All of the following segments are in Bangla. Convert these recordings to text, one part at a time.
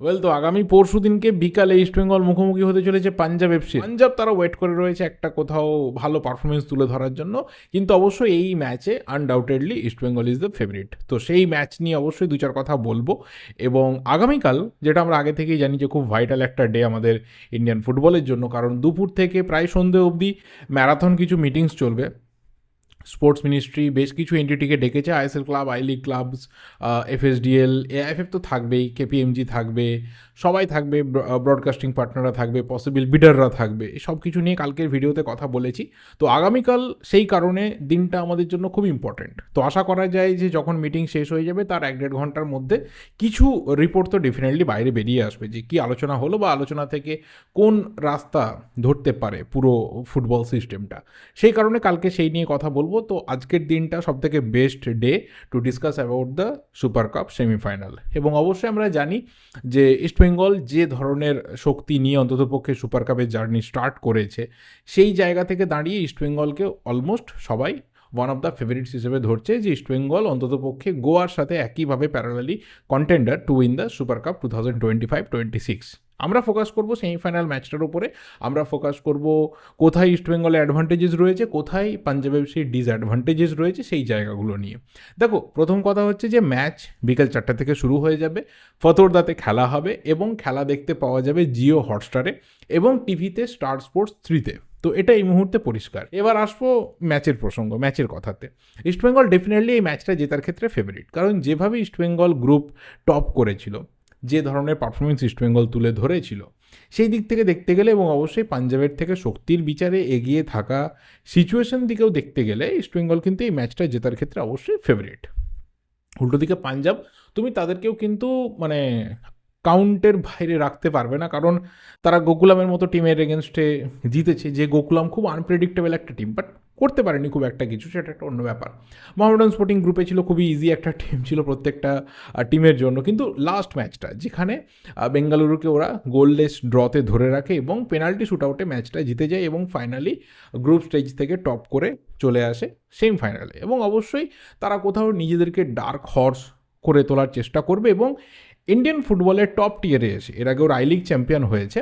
ওয়েল তো আগামী পরশু দিনকে বিকালে ইস্টবেঙ্গল মুখোমুখি হতে চলেছে পাঞ্জাব এফসি পাঞ্জাব তারা ওয়েট করে রয়েছে একটা কোথাও ভালো পারফরমেন্স তুলে ধরার জন্য। কিন্তু অবশ্যই এই ম্যাচে undoubtedly East Bengal is the favourite তো সেই ম্যাচ নিয়ে অবশ্যই দু চার কথা বলব। এবং আগামীকাল, যেটা আমরা আগে থেকেই জানি যে খুব ভাইটাল একটা ডে আমাদের ইন্ডিয়ান ফুটবলের জন্য, কারণ দুপুর থেকে প্রায় সন্ধে অবধি ম্যারাথন কিছু মিটিংস চলবে। স্পোর্টস মিনিস্ট্রি, বেশ কিছু এনটিটিকে ডেকেছে, ISL club, I League clubs FSDL AIFF তো থাকবেই কেপিএমজি থাকবে, সবাই থাকবে ব্রডকাস্টিং পার্টনাররা থাকবে পসিবল বিডাররা থাকবে সব কিছু নিয়ে কালকের ভিডিওতে কথা বলেছি। তো আগামীকাল সেই কারণে দিনটা আমাদের জন্য খুব ইম্পর্ট্যান্ট তো আশা করা যায় যে যখন মিটিং শেষ হয়ে যাবে, তার এক দেড় ঘণ্টার মধ্যে কিছু রিপোর্ট তো ডেফিনেটলি বাইরে বেরিয়ে আসবে যে কী আলোচনা হলো বা আলোচনা থেকে কোন রাস্তা ধরতে পারে পুরো ফুটবল সিস্টেমটা সেই কারণে কালকে সেই নিয়ে কথা বলব। তো আজকের দিনটা সব থেকে best day to discuss about the super cup semifinal এবং অবশ্যই আমরা জানি যে ইস্টবেঙ্গল যে ধরনের শক্তি নিয়ে অন্ততপক্ষে সুপার কাপের জার্নি স্টার্ট করেছে, সেই জায়গা থেকে দাঁড়িয়ে ইস্টবেঙ্গলকে অলমোস্ট সবাই ওয়ান অফ দ্য ফেভারিটস হিসেবে ধরছে যে ইস্টবেঙ্গল অন্ততপক্ষে গোয়ার সাথে একইভাবে parallelly contender to win the super cup two thousand twenty five twenty six আমরা ফোকাস করব সেমিফাইনাল ম্যাচটার উপরে। আমরা ফোকাস করব কোথায় ইস্টবেঙ্গলের অ্যাডভান্টেজেস রয়েছে, কোথায় পাঞ্জাব এফসির ডিসঅ্যাডভান্টেজেস রয়েছে সেই জায়গাগুলো নিয়ে। দেখো, প্রথম কথা হচ্ছে যে ম্যাচ বিকেল চারটা থেকে শুরু হয়ে যাবে, ফতোরদাতে খেলা হবে এবং খেলা দেখতে পাওয়া যাবে জিও হটস্টারে এবং টিভিতে স্টার স্পোর্টস থ্রিতে তো এটা এই মুহূর্তে পরিষ্কার। এবার আসব ম্যাচের প্রসঙ্গ ম্যাচের কথাতে। ইস্টবেঙ্গল ডেফিনেটলি এই ম্যাচটা জেতার ক্ষেত্রে ফেভারিট কারণ যেভাবে ইস্টবেঙ্গল গ্রুপ টপ করেছিল যে ধরনের পারফরমেন্স ইস্টবেঙ্গল তুলে ধরেছিল। সেই দিক থেকে দেখতে গেলে এবং অবশ্যই পাঞ্জাবের থেকে শক্তির বিচারে এগিয়ে থাকা সিচুয়েশন দিকেও দেখতে গেলে ইস্টবেঙ্গল কিন্তু এই ম্যাচটা জেতার ক্ষেত্রে অবশ্যই ফেভারিট উল্টো দিকে পাঞ্জাব, তুমি তাদেরকেও কিন্তু মানে কাউন্টের বাইরে রাখতে পারবে না। কারণ তারা গোকুলামের মতো টিমের এগেনস্টে জিতেছে, যে গোকুলাম খুব আনপ্রেডিক্টেবল একটা টিম বাট করতে পারেনি খুব একটা কিছু, সেটা একটা অন্য ব্যাপার। মোহামেডান স্পোর্টিং গ্রুপে ছিল, খুবই ইজি একটা টিম ছিল প্রত্যেকটা টিমের জন্য। কিন্তু লাস্ট ম্যাচটা যেখানে বেঙ্গালুরুকে ওরা গোললেস ড্রতে ধরে রাখে এবং পেনাল্টি শ্যুট আউটে ম্যাচটা জিতে যায় এবং ফাইনালি গ্রুপ স্টেজ থেকে টপ করে চলে আসে সেমিফাইনালে এবং অবশ্যই তারা কোথাও নিজেদেরকে ডার্ক হর্স করে তোলার চেষ্টা করবে এবং ইন্ডিয়ান ফুটবলের টপ টিয়ারে এসে, এর আগে ওরা আই লিগ চ্যাম্পিয়ন হয়েছে,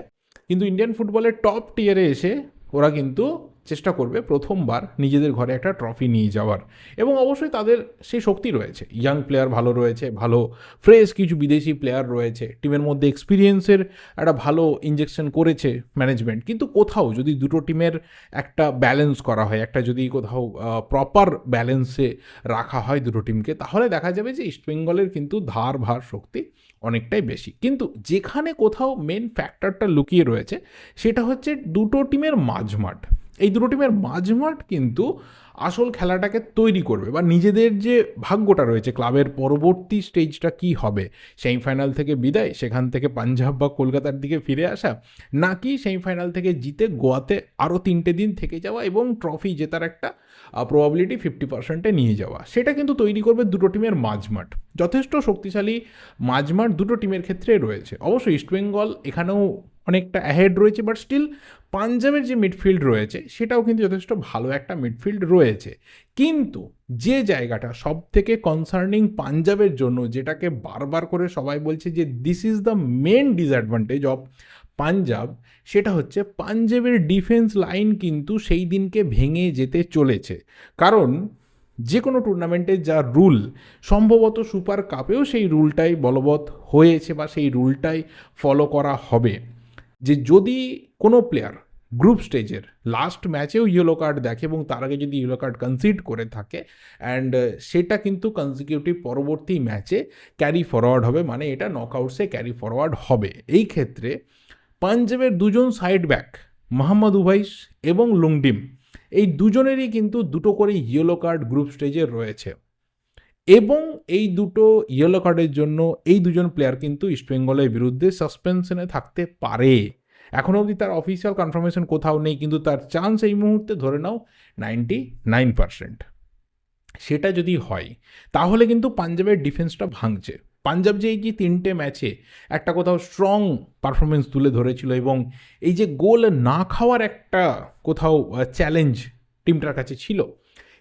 কিন্তু ইন্ডিয়ান ফুটবলের টপ টিয়ারে এসে ওরা কিন্তু চেষ্টা করবে প্রথমবার নিজেদের ঘরে একটা ট্রফি নিয়ে যাওয়ার। এবং অবশ্যই তাদের সেই শক্তি রয়েছে। ইয়াং প্লেয়ার ভালো রয়েছে, ভালো ফ্রেশ কিছু বিদেশি প্লেয়ার রয়েছে। টিমের মধ্যে এক্সপিরিয়েন্সের একটা ভালো ইঞ্জেকশন করেছে ম্যানেজমেন্ট কিন্তু কোথাও যদি দুটো টিমের একটা ব্যালেন্স করা হয়, একটা যদি কোথাও প্রপার ব্যালেন্সে রাখা হয় দুটো টিমকে তাহলে দেখা যাবে যে ইস্টবেঙ্গলের কিন্তু ধার ভার শক্তি অনেকটাই বেশি। কিন্তু যেখানে কোথাও মেন ফ্যাক্টরটা লুকিয়ে রয়েছে, সেটা হচ্ছে দুটো টিমের মাঝমাঠ। এই দুটো টিমের মাঝমাঠ কিন্তু আসল খেলাটাকে তৈরি করবে বা নিজেদের যে ভাগ্যটা রয়েছে ক্লাবের পরবর্তী স্টেজটা কি হবে? সেমিফাইনাল থেকে বিদায়, সেখান থেকে পাঞ্জাব বা কলকাতার দিকে ফিরে আসা, নাকি সেমিফাইনাল থেকে জিতে গোয়াতে আরও তিনটে দিন থেকে যাওয়া এবং ট্রফি জেতার একটা প্রবাবিলিটি ফিফটি পার্সেন্টে নিয়ে যাওয়া? সেটা কিন্তু তৈরি করবে দুটো টিমের মাঝমাঠ। যথেষ্ট শক্তিশালী মাঝমাঠ দুটো টিমের ক্ষেত্রে রয়েছে। অবশ্যই ইস্টবেঙ্গল এখানেও অনেকটা অ্যাহেড রয়েছে বাট স্টিল পাঞ্জাবের যে মিডফিল্ড রয়েছে, সেটাও কিন্তু যথেষ্ট ভালো একটা মিডফিল্ড রয়েছে। কিন্তু যে জায়গাটা সব থেকে কনসার্নিং পাঞ্জাবের জন্য, যেটাকে বারবার করে সবাই বলছে যে this is the main disadvantage of Punjab, সেটা হচ্ছে পাঞ্জাবের ডিফেন্স লাইন কিন্তু সেই দিনকে ভেঙে যেতে চলেছে। কারণ যে কোনো টুর্নামেন্টের যা রুল সম্ভবত সুপার কাপেও সেই রুলটাই বলবৎ হয়েছে বা সেই রুলটাই ফলো করা হবে। যে যদি কোনো প্লেয়ার গ্রুপ স্টেজের লাস্ট ম্যাচেও ইয়েলো কার্ড দেখে এবং তার আগে যদি ইয়েলো কার্ড কনসিড করে থাকে অ্যান্ড সেটা কিন্তু কনজিকিউটিভ পরবর্তী ম্যাচে ক্যারি ফরওয়ার্ড হবে মানে এটা নকআউটসে ক্যারি ফরওয়ার্ড হবে। এই ক্ষেত্রে পাঞ্জাবের দুজন সাইড ব্যাক মোহাম্মদ উভাইস এবং লুংডিম, এই দুজনেরই কিন্তু দুটো করে ইয়েলো কার্ড গ্রুপ স্টেজে রয়েছে। এবং এই দুটো ইয়েলো কার্ডের জন্য এই দুজন প্লেয়ার কিন্তু ইস্টবেঙ্গলের বিরুদ্ধে সাসপেনশনে থাকতে পারে। এখনও অবধি তার অফিসিয়াল কনফার্মেশন কোথাও নেই, কিন্তু তার চান্স এই মুহূর্তে ধরে নাও নাইনটি নাইন পার্সেন্ট সেটা যদি হয়, তাহলে কিন্তু পাঞ্জাবের ডিফেন্সটা ভাঙছে। পাঞ্জাব যে এই যে তিনটে ম্যাচে একটা কোথাও স্ট্রং পারফরমেন্স তুলে ধরেছিল এবং এই যে গোল না খাওয়ার একটা কোথাও চ্যালেঞ্জ টিমটার কাছে ছিল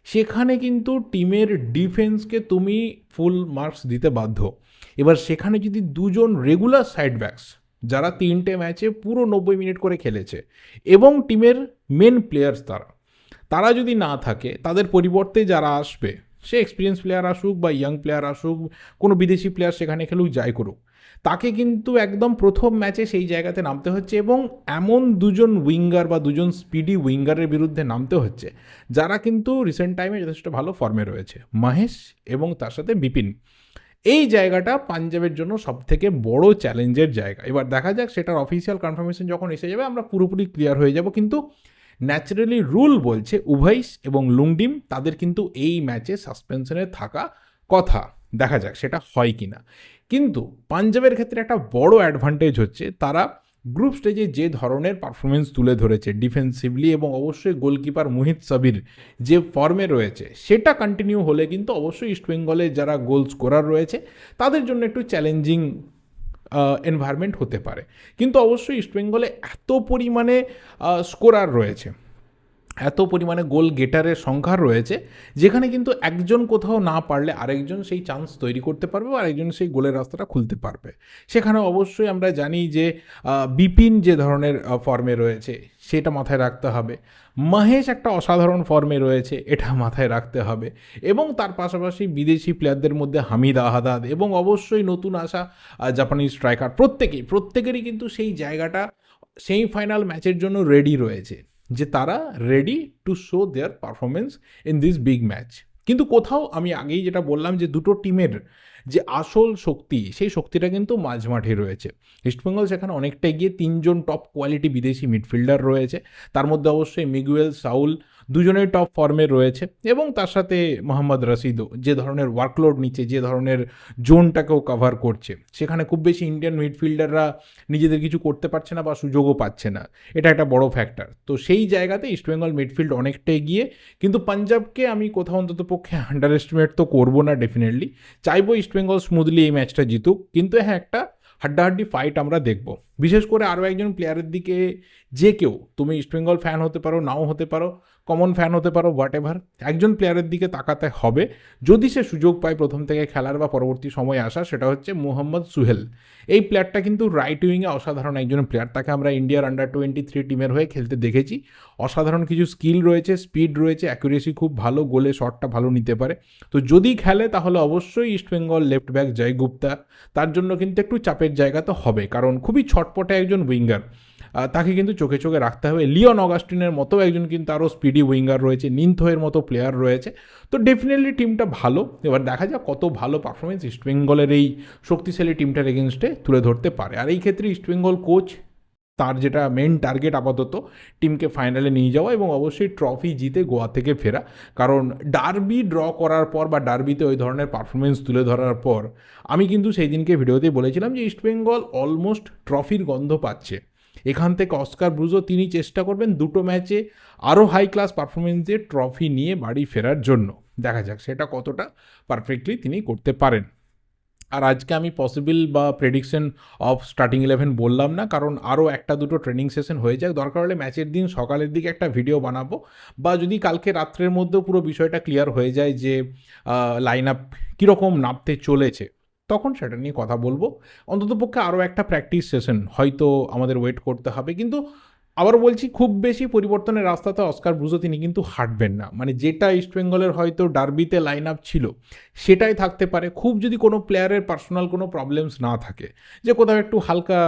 সেখানে কিন্তু টিমের ডিফেন্সকে তুমি ফুল মার্কস দিতে বাধ্য। এবার সেখানে যদি দুজন রেগুলার সাইড ব্যাকস যারা তিনটে ম্যাচে পুরো নব্বই মিনিট করে খেলেছে, এবং টিমের মেন প্লেয়ার্স তারা তারা যদি না থাকে, তাদের পরিবর্তে যারা আসবে, সে এক্সপিরিয়েন্স প্লেয়ার আসুক বা ইয়াং প্লেয়ার আসুক, কোনো বিদেশি প্লেয়ার সেখানে খেলুক, যাই করুক তাকে কিন্তু একদম প্রথম ম্যাচে সেই জায়গাতে নামতে হচ্ছে এবং এমন দুজন উইঙ্গার বা দুজন স্পিডি উইঙ্গারের বিরুদ্ধে নামতে হচ্ছে, যারা কিন্তু রিসেন্ট টাইমে যথেষ্ট ভালো ফর্মে রয়েছে। মহেশ এবং তার সাথে বিপিন। এই জায়গাটা পাঞ্জাবের জন্য সব থেকে বড় চ্যালেঞ্জের জায়গা। এবার দেখা যাক সেটার অফিসিয়াল কনফার্মেশন যখন এসে যাবে, আমরা পুরোপুরি ক্লিয়ার হয়ে যাব। কিন্তু ন্যাচারালি রুল বলছে উভয়স এবং লুংডিম, তাদের কিন্তু এই ম্যাচে সাসপেনশনে থাকা কথা। দেখা যাক সেটা হয় কি না কিন্তু পাঞ্জাবের ক্ষেত্রে একটা বড় অ্যাডভান্টেজ হচ্ছে, তারা গ্রুপ স্টেজে যে ধরনের পারফরমেন্স তুলে ধরেছে ডিফেন্সিভলি এবং অবশ্যই গোলকিপার মোহিত সাবির যে ফর্মে রয়েছে, সেটা কন্টিনিউ হলে কিন্তু অবশ্যই ইস্টবেঙ্গলে যারা গোল স্কোরার রয়েছে, তাদের জন্য একটু চ্যালেঞ্জিং এনভায়রনমেন্ট হতে পারে। কিন্তু অবশ্যই ইস্টবেঙ্গলে এত পরিমাণে স্কোরার রয়েছে। এত পরিমাণে গোল গেটারের সংখ্যা রয়েছে যেখানে কিন্তু একজন কোথাও না পারলে আরেকজন সেই চান্স তৈরি করতে পারবে আর আরেকজন সেই গোলের রাস্তাটা খুলতে পারবে। সেখানে অবশ্যই আমরা জানি যে বিপিন যে ধরনের ফর্মে রয়েছে সেটা মাথায় রাখতে হবে। মহেশ একটা অসাধারণ ফর্মে রয়েছে এটা মাথায় রাখতে হবে। এবং তার পাশাপাশি বিদেশি প্লেয়ারদের মধ্যে হামিদ আহাদাদ এবং অবশ্যই নতুন আসা আহ, জাপানি স্ট্রাইকার প্রত্যেকেই প্রত্যেকেরই কিন্তু সেই জায়গাটা সেমিফাইনাল ম্যাচের জন্য রেডি রয়েছে। যে তারা ready to show their performance in this big match কিন্তু কোথাও আমি আগেই যেটা বললাম যে দুটো টিমের যে আসল শক্তি, সেই শক্তিটা কিন্তু মাঝমাঠে রয়েছে। ইস্টবেঙ্গল সেখানে অনেকটা গিয়ে তিনজন টপ কোয়ালিটি বিদেশি মিডফিল্ডার রয়েছে। তার মধ্যে অবশ্যই মিগুয়েল সাউল দুজনেই টপ ফর্মে রয়েছে এবং তার সাথে মোহাম্মদ রশিদও যে ধরনের ওয়ার্কলোড নিচ্ছে, যে ধরনের জোনটাকেও কভার করছে। সেখানে খুব বেশি ইন্ডিয়ান মিডফিল্ডাররা নিজেদের কিছু করতে পারছে না বা সুযোগও পাচ্ছে না। এটা একটা বড় ফ্যাক্টর তো সেই জায়গাতে ইস্টবেঙ্গল মিডফিল্ড অনেকটাই এগিয়ে, কিন্তু পাঞ্জাবকে আমি কোথাও অন্তত পক্ষে আন্ডার এস্টিমেট তো করব না ডেফিনেটলি চাইব ইস্টবেঙ্গল স্মুথলি এই ম্যাচটা জিতুক, কিন্তু হ্যাঁ একটা হাড্ডাহাড্ডি ফাইট আমরা দেখব। বিশেষ করে আরও একজন প্লেয়ারের দিকে যে কেউ, তুমি ইস্টবেঙ্গল ফ্যান হতে পারো, নাও হতে পারো কমন ফ্যান হতে পারো হোয়াট এভার একজন প্লেয়ারের দিকে তাকাতে হবে। যদি সে সুযোগ পায় প্রথম থেকে খেলার বা পরবর্তী সময়ে আসা, সেটা হচ্ছে মোহাম্মদ সুহেল। এই প্লেয়ারটা কিন্তু রাইট উইংয়ে অসাধারণ একজন প্লেয়ার তাকে আমরা ইন্ডিয়ার আন্ডার টোয়েন্টি থ্রি টিমের হয়ে খেলতে দেখেছি। অসাধারণ কিছু স্কিল রয়েছে স্পিড রয়েছে অ্যাকুরেসি খুব ভালো, গোলে শটটা ভালো নিতে পারে। তো যদি খেলে, তাহলে অবশ্যই ইস্টবেঙ্গল লেফট ব্যাক জয় গুপ্তা তার জন্য কিন্তু একটু চাপের জায়গা তো হবে, কারণ খুবই ছটপটে একজন উইঙ্গার তাকে কিন্তু চোখে চোখে রাখতে হবে। লিওন অগাস্টিনের মতো একজন কিন্তু আরও স্পিডি উইঙ্গার রয়েছে, নিনথোয়ের মতো প্লেয়ার রয়েছে। তো ডেফিনেটলি টিমটা ভালো। এবার দেখা যাক কত ভালো পারফরমেন্স ইস্টবেঙ্গলের এই শক্তিশালী টিমটার এগেনস্টে তুলে ধরতে পারে। আর এই ক্ষেত্রে ইস্টবেঙ্গল কোচ তার যেটা মেন টার্গেট আপাতত টিমকে ফাইনালে নিয়ে যাওয়া এবং অবশ্যই ট্রফি জিতে গোয়া থেকে ফেরা। কারণ ডার্বি ড্র করার পর বা ডার্বিতে ওই ধরনের পারফরমেন্স তুলে ধরার পর আমি কিন্তু সেই দিনকে ভিডিওতেই বলেছিলাম যে ইস্টবেঙ্গল অলমোস্ট ট্রফির গন্ধ পাচ্ছে। এখান থেকে অস্কার ব্রুজো তিনি চেষ্টা করবেন দুটো ম্যাচে আরও হাই ক্লাস পারফরমেন্স দিয়ে ট্রফি নিয়ে বাড়ি ফেরার জন্য। দেখা যাক সেটা কতটা পারফেক্টলি তিনি করতে পারেন। আর আজকে আমি পসিবল বা প্রেডিকশন অফ স্টার্টিং ইলেভেন বললাম না, কারণ আরও একটা দুটো ট্রেনিং সেশন হয়ে যাক। দরকার হলে ম্যাচের দিন সকালের দিকে একটা ভিডিও বানাবো, বা যদি কালকে রাত্রের মধ্যেও পুরো বিষয়টা ক্লিয়ার হয়ে যায় যে লাইন আপ কীরকম নামতে চলেছে। তখন সেটা নিয়ে কথা বলব। অন্ততপক্ষে আরও একটা প্র্যাকটিস সেশন হয়তো আমাদের ওয়েট করতে হবে। কিন্তু আবার বলছি, খুব বেশি পরিবর্তনের রাস্তাতে অস্কার ব্রুজো তিনি কিন্তু হাঁটবেন না। মানে যেটা ইস্টবেঙ্গলের হয়তো ডার্বিতে লাইন আপ ছিল, সেটাই থাকতে পারে। খুব যদি কোনো প্লেয়ারের পার্সোনাল কোনো প্রবলেমস না থাকে, যে কোথাও একটু হালকা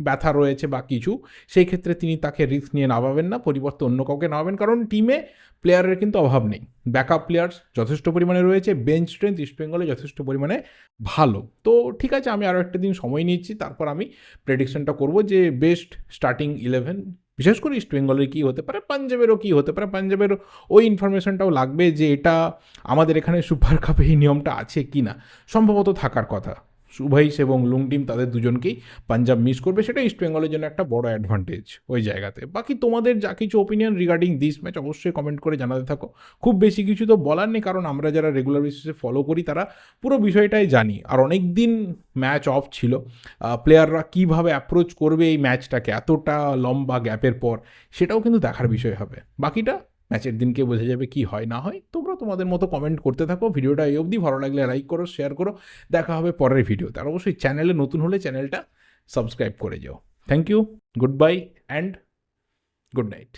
ব্যথা রয়েছে বা কিছু, সেই ক্ষেত্রে তিনি তাকে রিস্ক নিয়ে নামাবেন না, পরিবর্তে অন্য কাউকে নামাবেন। কারণ টিমে প্লেয়ারের কিন্তু অভাব নেই। ব্যাকআপ প্লেয়ার্স যথেষ্ট পরিমাণে রয়েছে বেঞ্চ স্ট্রেংথ ইস্টবেঙ্গলে যথেষ্ট পরিমাণে ভালো। তো ঠিক আছে, আমি আরও একটা দিন সময় নিচ্ছি, তারপর আমি প্রেডিকশনটা করব যে বেস্ট স্টার্টিং ইলেভেন বিশেষ করে ইস্ট বেঙ্গলের কী হতে পারে পাঞ্জাবেরও কী হতে পারে পাঞ্জাবেরও ওই ইনফরমেশনটাও লাগবে যে এটা আমাদের এখানে সুপার কাপে এই নিয়মটা আছে কি না সম্ভবত থাকার কথা। সুভাইস এবং লুং টিম তাদের দুজনকেই পাঞ্জাব মিস করবে। সেটা ইস্ট বেঙ্গলের জন্য একটা বড় অ্যাডভান্টেজ ওই জায়গাতে। বাকি তোমাদের যা কিছু ওপিনিয়ন রিগার্ডিং দিস ম্যাচ অবশ্যই কমেন্ট করে জানাতে থাকো। খুব বেশি কিছু তো বলার নেই, কারণ আমরা যারা রেগুলার বেসিসে ফলো করি, তারা পুরো বিষয়টাই জানি। আর অনেক দিন ম্যাচ অফ ছিল প্লেয়াররা কীভাবে অ্যাপ্রোচ করবে এই ম্যাচটাকে এতটা লম্বা গ্যাপের পর, সেটাও কিন্তু দেখার বিষয় হবে। বাকিটা ম্যাচের দিনকে বোঝা যাবে কি হয়, না হয়। তোমরা তোমাদের মতো কমেন্ট করতে থাকো। ভিডিওটা এই অবধি। ভালো লাগলে লাইক করো শেয়ার করো। দেখা হবে পরের ভিডিও তার অবশ্যই চ্যানেলে নতুন হলে চ্যানেলটা সাবস্ক্রাইব করে যাও। Thank you good bye and good night